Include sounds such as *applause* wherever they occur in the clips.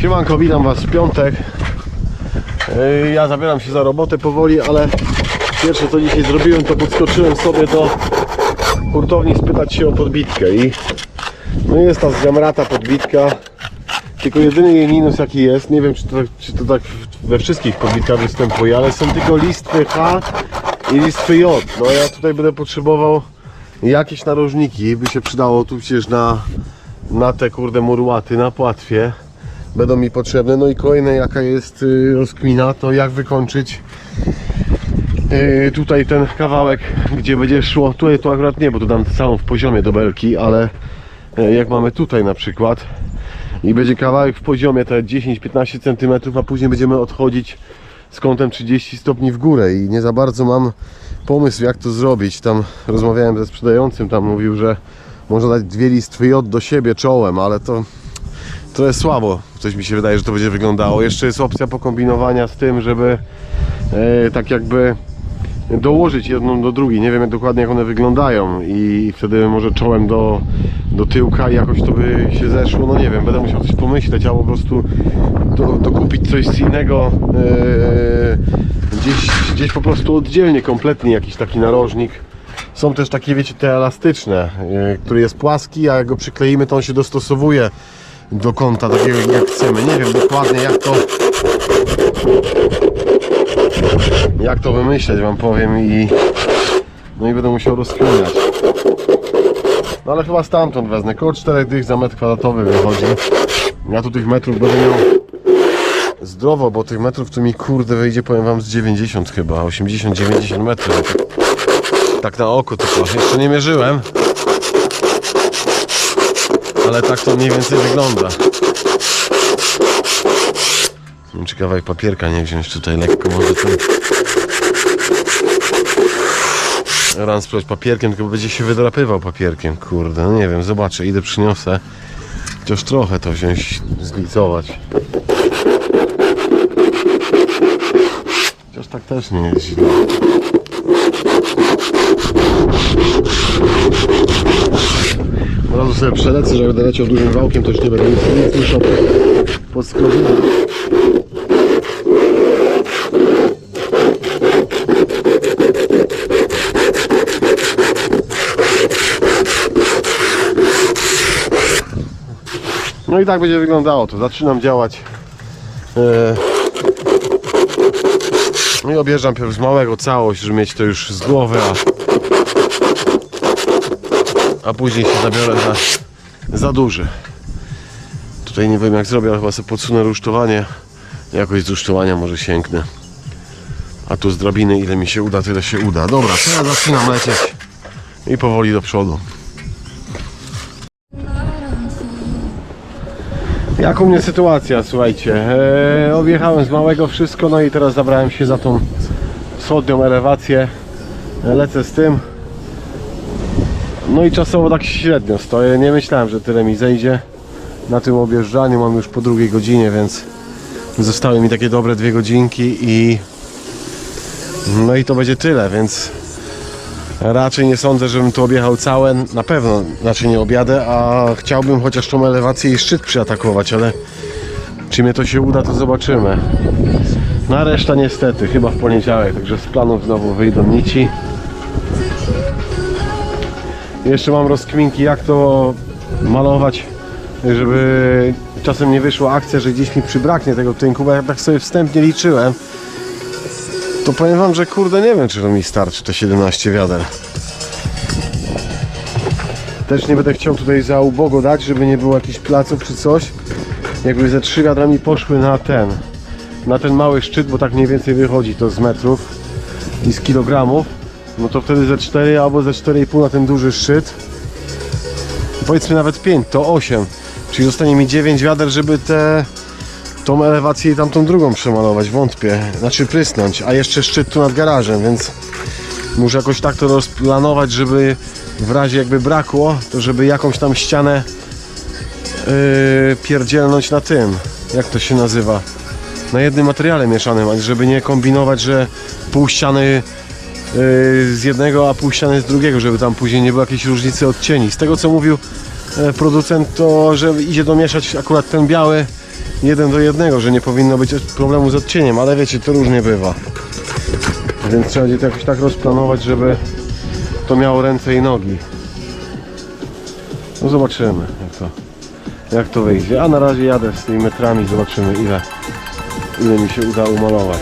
Siemanko, witam Was w piątek. Yy, Ja zabieram się za robotę powoli, ale pierwsze co dzisiaj zrobiłem, to podskoczyłem sobie do hurtowni spytać się o podbitkę i no jest ta zgamrata podbitka. Tylko jedyny jej minus jaki jest, nie wiem czy to, czy to tak we wszystkich podbitkach występuje, ale są tylko listwy H i listwy J. No ja tutaj będę potrzebował jakieś narożniki, by się przydało tu przecież na, na te kurde murłaty, na płatwie będą mi potrzebne. No i kolejne jaka jest y, rozkmina, to jak wykończyć y, tutaj ten kawałek, gdzie będzie szło, tutaj to akurat nie, bo tu dam całą w poziomie do belki, ale y, jak mamy tutaj na przykład i będzie kawałek w poziomie te 10-15 cm, a później będziemy odchodzić z kątem 30 stopni w górę i nie za bardzo mam pomysł jak to zrobić. Tam rozmawiałem ze sprzedającym, tam mówił, że można dać dwie listwy J do siebie czołem, ale to trochę słabo. Coś mi się wydaje, że to będzie wyglądało. Jeszcze jest opcja pokombinowania z tym, żeby e, tak jakby dołożyć jedną do drugiej. Nie wiem jak dokładnie jak one wyglądają i wtedy może czołem do, do tyłka i jakoś to by się zeszło. No nie wiem, będę musiał coś pomyśleć albo po prostu do, dokupić coś z innego e, gdzieś, gdzieś po prostu oddzielnie, kompletnie jakiś taki narożnik. Są też takie, wiecie, te elastyczne, e, który jest płaski, a jak go przykleimy, to on się dostosowuje do kąta takiego jak chcemy. Nie wiem dokładnie jak to jak to wymyśleć wam powiem i no i będę musiał rozkminiać. No ale chyba stamtąd wezmę. Koło 4 dych za metr kwadratowy wychodzi. Ja tu tych metrów będę miał zdrowo, bo tych metrów to mi kurde wyjdzie powiem wam z 90 chyba, 80-90 metrów. Tak na oko tylko. Jeszcze nie mierzyłem. Ale tak to mniej więcej wygląda. Nie czy kawałek papierka nie wziąć tutaj lekko, może ten ran spróbować papierkiem, tylko będzie się wydrapywał papierkiem, kurde, no nie wiem, zobaczę, idę przyniosę. Chociaż trochę to wziąć, zglicować. Chociaż tak też nie jest źle. Od razu sobie przelecę, że będę leciał dużym wałkiem, to już nie będę nic, musiał podskrobić. No i tak będzie wyglądało to. Zaczynam działać. No i objeżdżam pierw z małego całość, żeby mieć to już z głowy, a, a później się zabiorę za, za duży. Tutaj nie wiem jak zrobię, ale chyba sobie podsunę rusztowanie. Jakoś z rusztowania może sięgnę. A tu z drabiny ile mi się uda, tyle się uda. Dobra, to ja zaczynam lecieć i powoli do przodu. Jak u mnie sytuacja, słuchajcie. E, objechałem z małego wszystko, no i teraz zabrałem się za tą wschodnią elewację. Lecę z tym. No i czasowo tak średnio stoję. Nie myślałem, że tyle mi zejdzie na tym objeżdżaniu. Mam już po drugiej godzinie, więc zostały mi takie dobre dwie godzinki i no i to będzie tyle, więc Raczej nie sądzę, żebym tu objechał całe, na pewno raczej nie objadę, a chciałbym chociaż tą elewację i szczyt przyatakować, ale czy mnie to się uda, to zobaczymy. Na reszta niestety, chyba w poniedziałek, także z planów znowu wyjdą nici. Jeszcze mam rozkminki, jak to malować, żeby czasem nie wyszła akcja, że gdzieś mi przybraknie tego tynku, bo ja tak sobie wstępnie liczyłem to powiem wam, że kurde nie wiem czy to mi starczy te 17 wiader. Też nie będę chciał tutaj za ubogo dać, żeby nie było jakichś placów czy coś. Jakby ze 3 wiadra mi poszły na ten, na ten mały szczyt, bo tak mniej więcej wychodzi to z metrów i z kilogramów, no to wtedy ze 4 albo ze 4,5 na ten duży szczyt. Powiedzmy nawet 5, to 8. Czyli zostanie mi 9 wiader, żeby te tą elewację i tamtą drugą przemalować, wątpię. Znaczy prysnąć, a jeszcze szczyt tu nad garażem, więc muszę jakoś tak to rozplanować, żeby w razie jakby brakło, to żeby jakąś tam ścianę yy, pierdzielnąć na tym, jak to się nazywa, na jednym materiale mieszanym, żeby nie kombinować, że pół ściany z jednego, a pół z drugiego, żeby tam później nie było jakiejś różnicy odcieni. Z tego co mówił e, producent, to że idzie domieszać akurat ten biały jeden do jednego, że nie powinno być problemu z odcieniem, ale wiecie, to różnie bywa. Więc trzeba będzie to jakoś tak rozplanować, żeby to miało ręce i nogi. No zobaczymy, jak to, jak to wyjdzie. A na razie jadę z tymi metrami, zobaczymy ile, ile mi się uda umalować.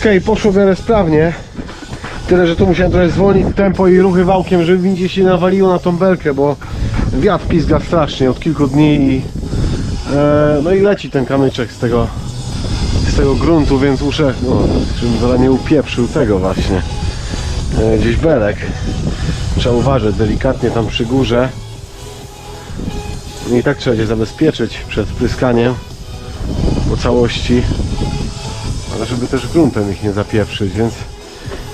Okej, poszło w miarę sprawnie. Tyle, że tu musiałem trochę zwolnić tempo i ruchy wałkiem, żeby mi gdzieś się nawaliło na tą belkę, bo wiatr pizga strasznie od kilku dni i e, no i leci ten kamyczek z tego z tego gruntu, więc muszę, no, żebym zaraz nie upieprzył tego właśnie e, gdzieś belek. Trzeba uważać delikatnie tam przy górze. No I tak trzeba się zabezpieczyć przed pryskaniem po całości ale żeby też gruntem ich nie zapieprzyć, więc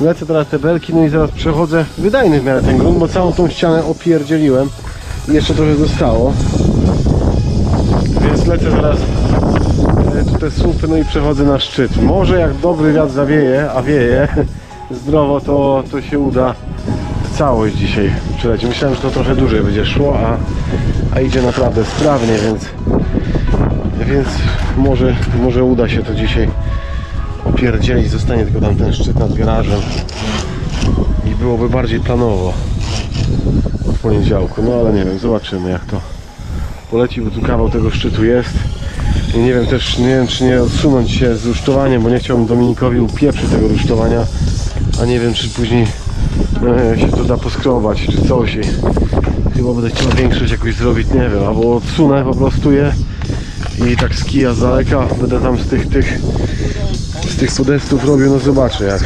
lecę teraz te belki, no i zaraz przechodzę. Wydajny w miarę ten grunt, bo całą tą ścianę opierdzieliłem. I jeszcze trochę zostało. Więc lecę zaraz e, tu te słupy, no i przechodzę na szczyt. Może jak dobry wiatr zawieje, a wieje *laughs* zdrowo, to, to się uda całość dzisiaj przelecieć. Myślałem, że to trochę dłużej będzie szło, a, a idzie naprawdę sprawnie, więc więc może, może uda się to dzisiaj opierdzielić, zostanie tylko tam ten szczyt nad garażem. I byłoby bardziej planowo od poniedziałku, no ale nie wiem, zobaczymy jak to poleci, bo tu kawał tego szczytu jest. I nie wiem też, nie wiem czy nie odsunąć się z rusztowaniem, bo nie chciałbym Dominikowi upieprzyć tego rusztowania, a nie wiem czy później e, się to da poskrobać, czy coś. I chyba będę chciał większość jakoś zrobić, nie wiem, albo odsunę po prostu je i tak z kija z daleka będę tam z tych, tych z tych podestów robił, no zobaczę jak.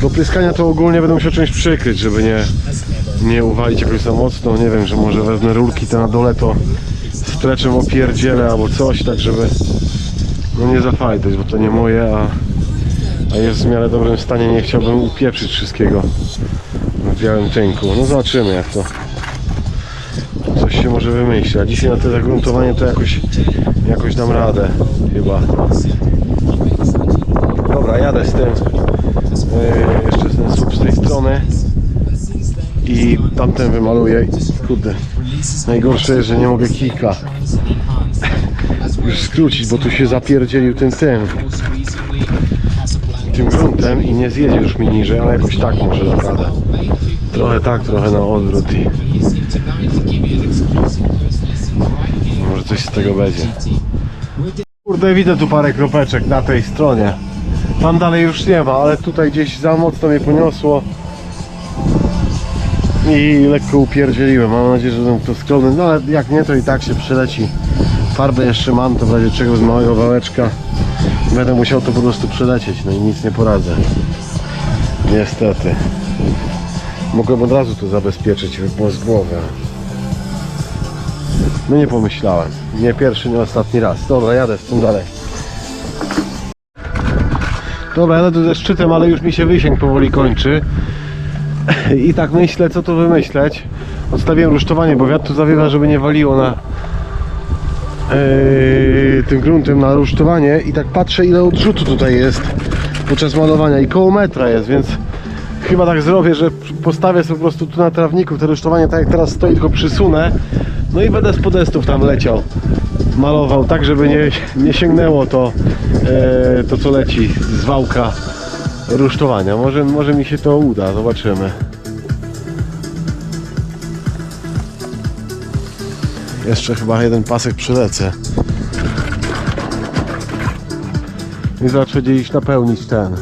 Do pryskania to ogólnie będę musiał czymś przykryć, żeby nie, nie uwalić jakoś za mocno, nie wiem, że może wezmę rurki te na dole to streczem opierdzielę albo coś, tak żeby no nie zafajtać, bo to nie moje, a, a jest w miarę dobrym stanie, nie chciałbym upieprzyć wszystkiego w białym tynku, no zobaczymy jak to coś się może wymyśli, a dzisiaj na to zagruntowanie to jakoś, jakoś dam radę chyba jadę z tym. Jeszcze ten słup z tej strony. I tamten wymaluję. Kurde. Najgorsze jest, że nie mogę kilka już skrócić, bo tu się zapierdzielił tym tym tym gruntem i nie zjedzie już mi niżej, ale jakoś tak może dam radę. Trochę tak, trochę na odwrót i może coś z tego będzie. Kurde, widzę tu parę kropeczek na tej stronie. Tam dalej już nie ma, ale tutaj gdzieś za mocno mnie poniosło. I lekko upierdzieliłem. Mam nadzieję, że to skromny. No ale jak nie, to i tak się przeleci. Farbę jeszcze mam, to w razie czego z małego wałeczka będę musiał to po prostu przelecieć. No i nic nie poradzę. Niestety. Mogłem od razu to zabezpieczyć, było z głowy. No nie pomyślałem. Nie pierwszy, nie ostatni raz. Dobra, jadę z tym dalej. Dobra, jadę tu ze szczytem, ale już mi się wysięg powoli kończy. I tak myślę, co tu wymyśleć. Odstawiłem rusztowanie, bo wiatr tu zawiewa, żeby nie waliło na yy, tym gruntem na rusztowanie. I tak patrzę, ile odrzutu tutaj jest podczas malowania. I koło metra jest, więc chyba tak zrobię, że postawię sobie po prostu tu na trawniku te rusztowanie, tak jak teraz stoi, tylko przysunę. No i będę z podestów tam leciał. Malował tak, żeby nie, nie sięgnęło to, e, to co leci z wałka rusztowania. Może, może mi się to uda, zobaczymy. Jeszcze chyba jeden pasek przylecę. I zaraz będzie iść napełnić ten.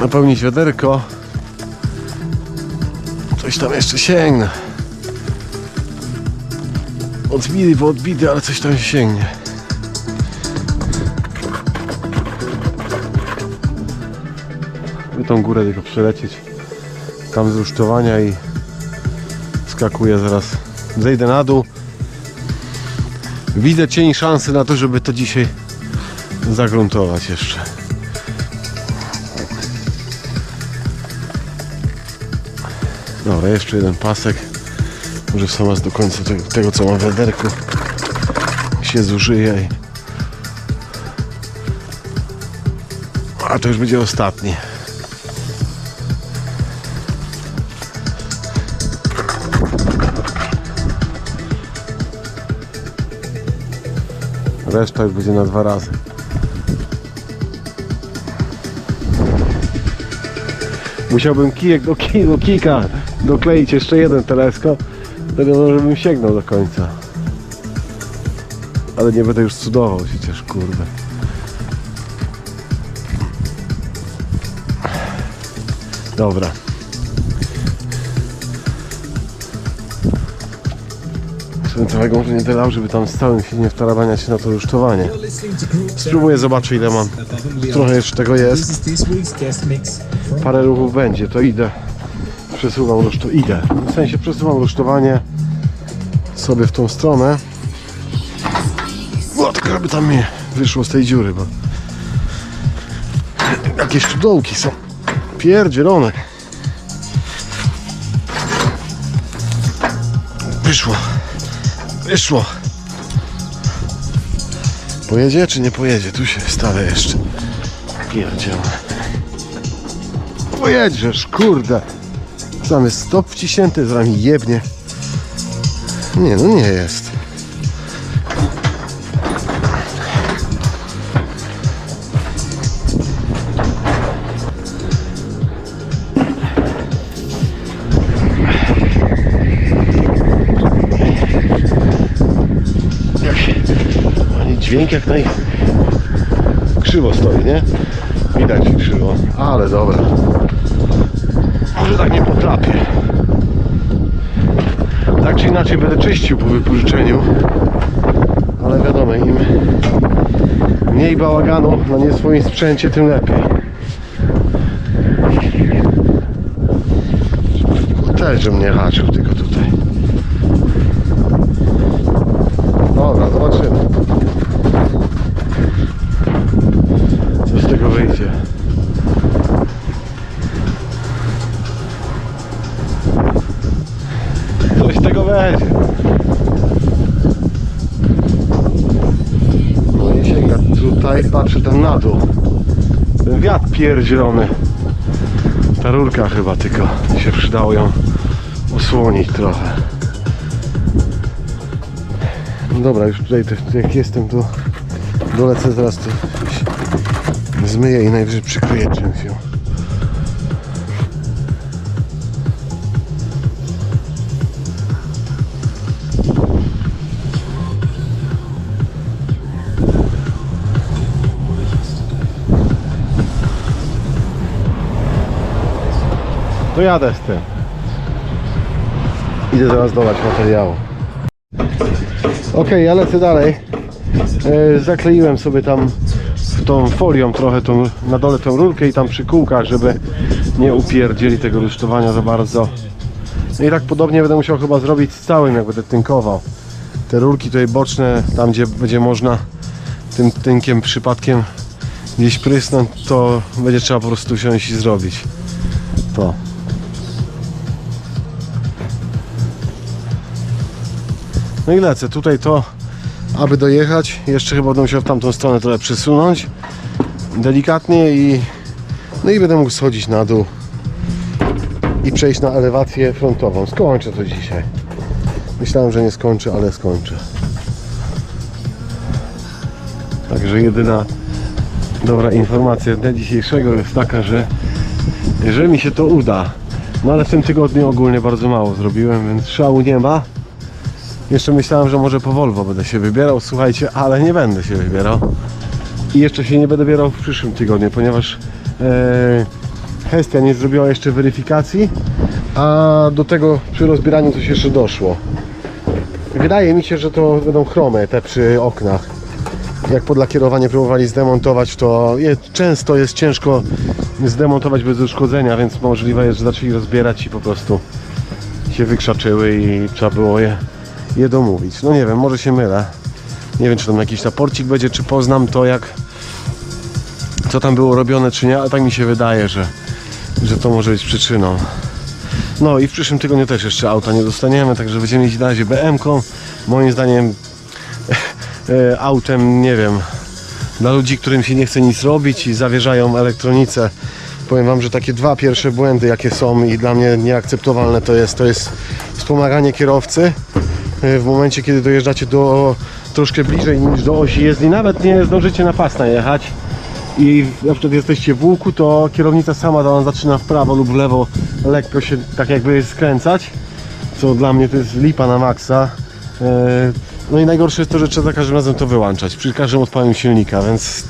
Napełnić wiaderko. Coś tam jeszcze sięgnę odbity, bo odbity, ale coś tam sięgnie. By tą górę tylko przelecieć. Tam z rusztowania i skakuję zaraz. Zejdę na dół. Widzę cień szansy na to, żeby to dzisiaj zagruntować jeszcze. Dobra, jeszcze jeden pasek. W sama do końca tego, tego co mam w wiaderku się zużyje. i- A to już będzie ostatni. Reszta już będzie na dwa razy. Musiałbym kijek do, ki, do kika dokleić jeszcze jeden teleskop, wtedy może bym sięgnął do końca. Ale nie będę już cudował przecież, kurde. Dobra. Całego może nie dodał, żeby tam z całym się nie wtarawania się na to rusztowanie. Spróbuję zobaczyć ile mam. Trochę jeszcze tego jest. Parę ruchów będzie, to idę. Przesuwam ruszto, idę. W sensie przesuwam rusztowanie sobie w tą stronę. O, tylko żeby tam mnie wyszło z tej dziury, bo jakieś tu dołki są. Pierdzielone. Wyszło. Wyszło. Pojedzie czy nie pojedzie? Tu się stawia jeszcze. Pierdzielone. Pojedziesz, kurde. Jest stop wciśnięty, z rami jebnie. Nie, no nie jest. Dźwięk jak naj... Krzywo stoi, nie? Widać krzywo, ale dobra. Może tak nie potrafię. Tak czy inaczej będę czyścił po wypożyczeniu. Ale wiadomo, im mniej bałaganu na nie swoim sprzęcie, tym lepiej. Też, że mnie haczył tutaj, patrzę ten na dół. Ten wiatr pierdzielony. Ta rurka chyba tylko się przydało ją osłonić trochę. No dobra, już tutaj jak jestem to dolecę zaraz to zmyję i najwyżej przykryję czymś ją. To jadę z tym. Idę zaraz dolać materiału. Ok, ja lecę dalej. E, zakleiłem sobie tam tą folią trochę tą, na dole tą rurkę i tam przy kółkach, żeby nie upierdzieli tego rusztowania za bardzo. No i tak podobnie będę musiał chyba zrobić z całym, jak będę tynkował. Te rurki tutaj boczne, tam gdzie będzie można tym tynkiem przypadkiem gdzieś prysnąć, to będzie trzeba po prostu wziąć i zrobić. To. No i lecę. Tutaj to, aby dojechać, jeszcze chyba będę musiał w tamtą stronę trochę przesunąć. Delikatnie i no i będę mógł schodzić na dół i przejść na elewację frontową. Skończę to dzisiaj. Myślałem, że nie skończę, ale skończę. Także jedyna dobra informacja dnia dzisiejszego jest taka, że że mi się to uda. No ale w tym tygodniu ogólnie bardzo mało zrobiłem, więc szału nie ma. Jeszcze myślałem, że może po Volvo będę się wybierał, słuchajcie, ale nie będę się wybierał. I jeszcze się nie będę wybierał w przyszłym tygodniu, ponieważ e, Hestia nie zrobiła jeszcze weryfikacji, a do tego przy rozbieraniu coś jeszcze doszło. Wydaje mi się, że to będą chromy te przy oknach. jak podlakierowanie próbowali zdemontować, to często jest ciężko zdemontować bez uszkodzenia, więc możliwe jest, że zaczęli rozbierać i po prostu się wykrzaczyły i trzeba było je, je domówić. No nie wiem, może się mylę. Nie wiem, czy tam jakiś raporcik będzie, czy poznam to, jak co tam było robione, czy nie, ale tak mi się wydaje, że, że to może być przyczyną. No i w przyszłym tygodniu też jeszcze auta nie dostaniemy, także będziemy jeździć na razie BM-ką. Moim zdaniem *laughs* e, autem, nie wiem, dla ludzi, którym się nie chce nic robić i zawierzają elektronice. Powiem Wam, że takie dwa pierwsze błędy, jakie są i dla mnie nieakceptowalne to jest, to jest wspomaganie kierowcy w momencie, kiedy dojeżdżacie do troszkę bliżej niż do osi jezdni, nawet nie zdążycie na pas najechać i na przykład jesteście w łuku, to kierownica sama tam zaczyna w prawo lub w lewo lekko się tak jakby skręcać, co dla mnie to jest lipa na maksa. E, No i najgorsze jest to, że trzeba za każdym razem to wyłączać przy każdym odpaleniu silnika, więc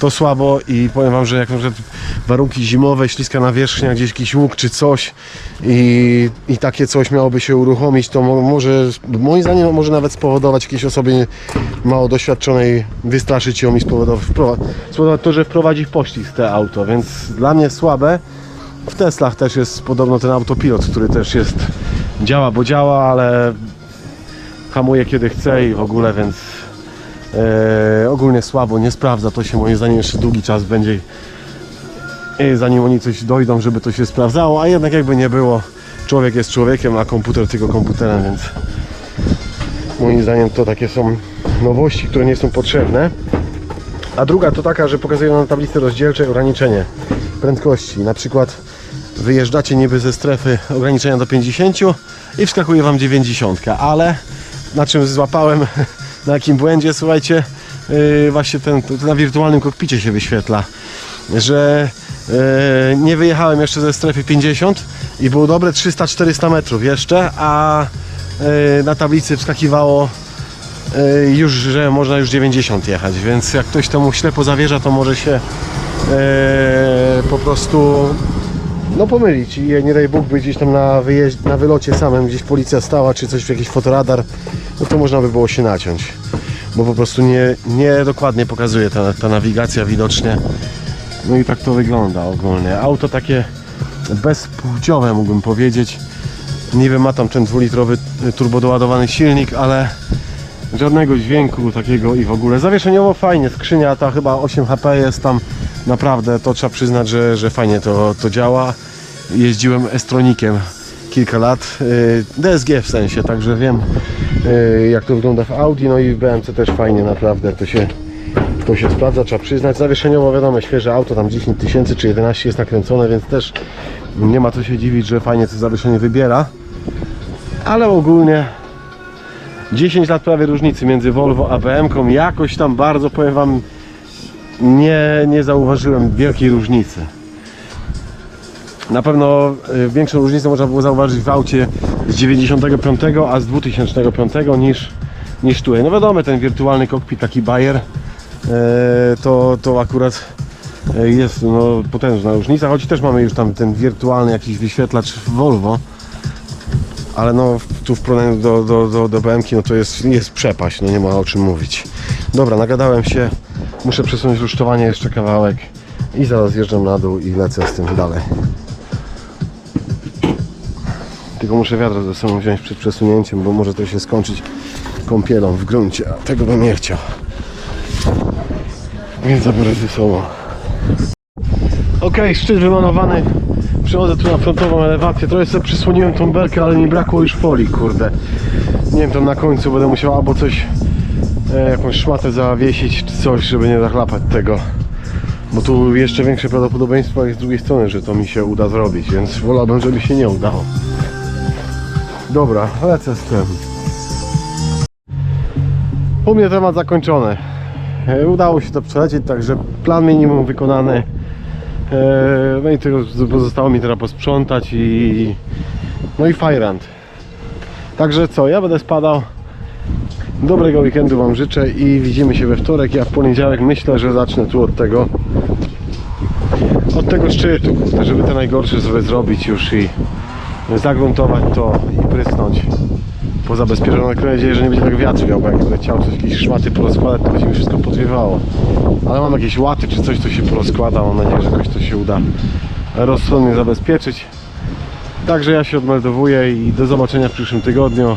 to słabo i powiem Wam, że jak na przykład warunki zimowe, śliska nawierzchnia, gdzieś jakiś łuk czy coś i, i takie coś miałoby się uruchomić, to mo, może, moim zdaniem może nawet spowodować jakiejś osobie mało doświadczonej, wystraszyć ją i spowodować, spowodować to, że wprowadzi w poślizg te auto, więc dla mnie słabe. W Teslach też jest podobno ten autopilot, który też jest, działa, bo działa, ale hamuje kiedy chce i w ogóle, więc e, ogólnie słabo, nie sprawdza to się moim zdaniem jeszcze długi czas będzie e, zanim oni coś dojdą, żeby to się sprawdzało, a jednak jakby nie było, człowiek jest człowiekiem, a komputer tylko komputerem, więc moim zdaniem to takie są nowości, które nie są potrzebne. A druga to taka, że pokazują na tablicy rozdzielczej ograniczenie prędkości. Na przykład wyjeżdżacie niby ze strefy ograniczenia do 50 i wskakuje Wam 90, ale na czym złapałem, *laughs* na jakim błędzie, słuchajcie, yy, właśnie ten, to na wirtualnym kokpicie się wyświetla, że yy, nie wyjechałem jeszcze ze strefy 50 i było dobre 300-400 metrów jeszcze, a yy, na tablicy wskakiwało yy, już, że można już 90 jechać, więc jak ktoś temu ślepo zawierza, to może się yy, po prostu no pomylić i nie daj Bóg by gdzieś tam na, wyjeźd- na wylocie samym gdzieś policja stała czy coś, jakiś fotoradar, no to można by było się naciąć. Bo po prostu nie, nie dokładnie pokazuje ta, ta nawigacja widocznie. No i tak to wygląda ogólnie. Auto takie bezpłciowe mógłbym powiedzieć. Wiem, ma tam ten dwulitrowy y, turbodoładowany silnik, ale żadnego dźwięku takiego i w ogóle. Zawieszeniowo fajnie, skrzynia ta chyba 8 HP jest tam naprawdę, to trzeba przyznać, że, że fajnie to, to działa. Jeździłem Estronikiem kilka lat, y, DSG w sensie, także wiem y, jak to wygląda w Audi, no i w BMC też fajnie naprawdę to się to się sprawdza, trzeba przyznać. Zawieszeniowo wiadomo, świeże auto, tam 10 tysięcy czy 11 jest nakręcone, więc też nie ma co się dziwić, że fajnie to zawieszenie wybiera. Ale ogólnie 10 lat prawie różnicy między Volvo a BM-ką. Jakoś tam bardzo, powiem Wam, nie, nie zauważyłem wielkiej różnicy. Na pewno y, większą różnicę można było zauważyć w aucie z 95, a z 2005 niż, niż tu. No wiadomo, ten wirtualny kokpit, taki Bayer, e, to, to akurat e, jest no, potężna różnica, choć też mamy już tam ten wirtualny jakiś wyświetlacz Volvo ale no tu w porównaniu do, do, do, do BMK no to jest, jest przepaść, no nie ma o czym mówić. Dobra, nagadałem się, muszę przesunąć rusztowanie jeszcze kawałek i zaraz zjeżdżam na dół i lecę z tym dalej. Tylko muszę wiadro ze sobą wziąć przed przesunięciem, bo może to się skończyć kąpielą w gruncie, a tego bym nie chciał. Więc zabiorę ze sobą. Ok, szczyt wymanowany. Przechodzę tu na frontową elewację. Trochę sobie przysłoniłem tą belkę, ale mi brakło już folii, kurde. Nie wiem, tam na końcu będę musiał albo coś, jakąś szmatę zawiesić, czy coś, żeby nie zachlapać tego. Bo tu jeszcze większe prawdopodobieństwo jest z drugiej strony, że to mi się uda zrobić, więc wolałbym, żeby się nie udało. Dobra, lecę z tym. U mnie temat zakończony. E, Udało się to przelecieć, także plan minimum wykonany. E, No i tylko pozostało mi teraz posprzątać i no i fajrant. Także co, ja będę spadał. Dobrego weekendu Wam życzę i widzimy się we wtorek. Ja w poniedziałek myślę, że zacznę tu od tego od tego szczytu, żeby te najgorsze sobie zrobić już i zagruntować to i prysnąć pozabezpieczone. Mam nadzieję, że nie będzie tak wiatr wiał, bo jak będę chciał coś, jakieś szmaty porozkładać, to będzie mi wszystko podwiewało. Ale mam jakieś łaty czy coś, co się porozkłada. Mam nadzieję, że jakoś to się uda rozsądnie zabezpieczyć. Także ja się odmeldowuję i do zobaczenia w przyszłym tygodniu.